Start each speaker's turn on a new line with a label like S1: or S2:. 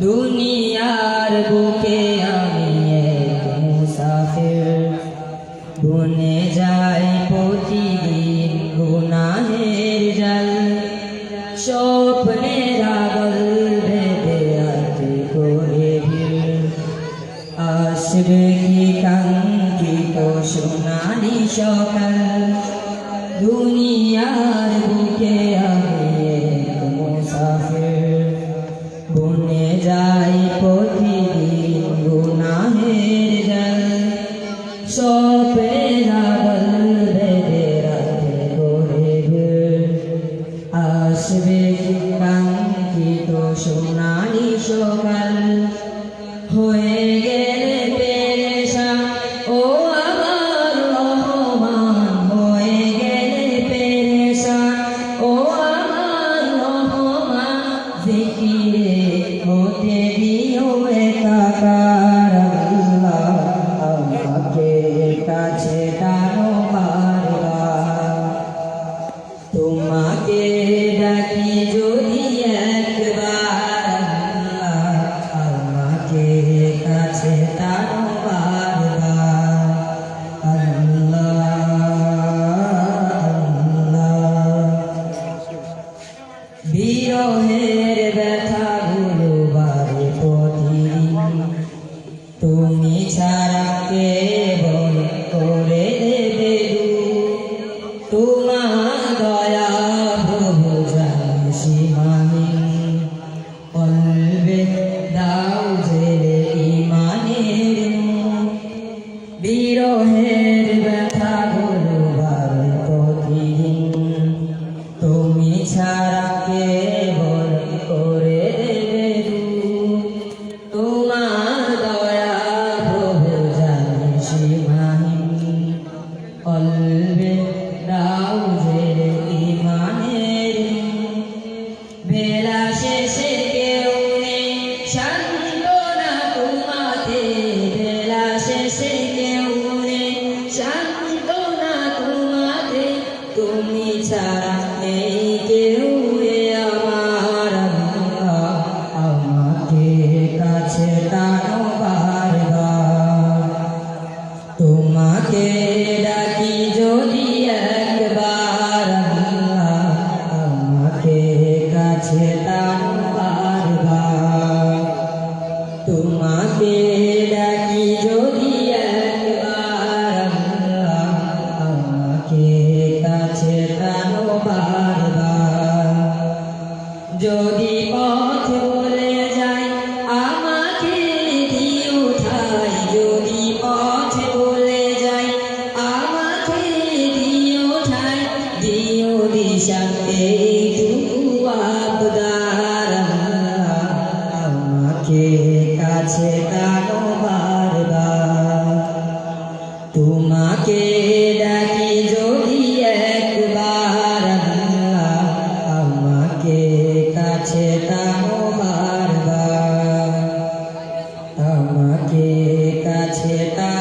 S1: দুনিয়ার বুকে আমি মুসাফির। বনে যাই প্রতিদিন গুনাহের জল। স্বপ্নের আগল বেঁধে আছে করে আসবে কি কাঙ্ক্ষিত সোনালি সকাল? দুনিয়ার বুকে আমি মুসাফির বনে যাই প্রতিদিন গুনাহের জল স্বপ্নের আগল বেঁধে রাতে করে আসবে কাঙ্ক্ষিত সোনালি সকাল জিকিরে হতে দিও একাকার আল্লাহ আমাকে কাছে টানো বারবার তোমাকে ডাকি যদি একবার আল্লাহ আমাকে কাছে টানো বারবার আল্লাহ বিরহের ব্যথা যদি পথ বলে যায় আমাকে দিও ঠাই যদি পথ বলে যায় আমাকে দিও ঠাই দিও দিশা এইটুকু আপনার আমাকে কাছে টানো বারবার। তোমাকে Seta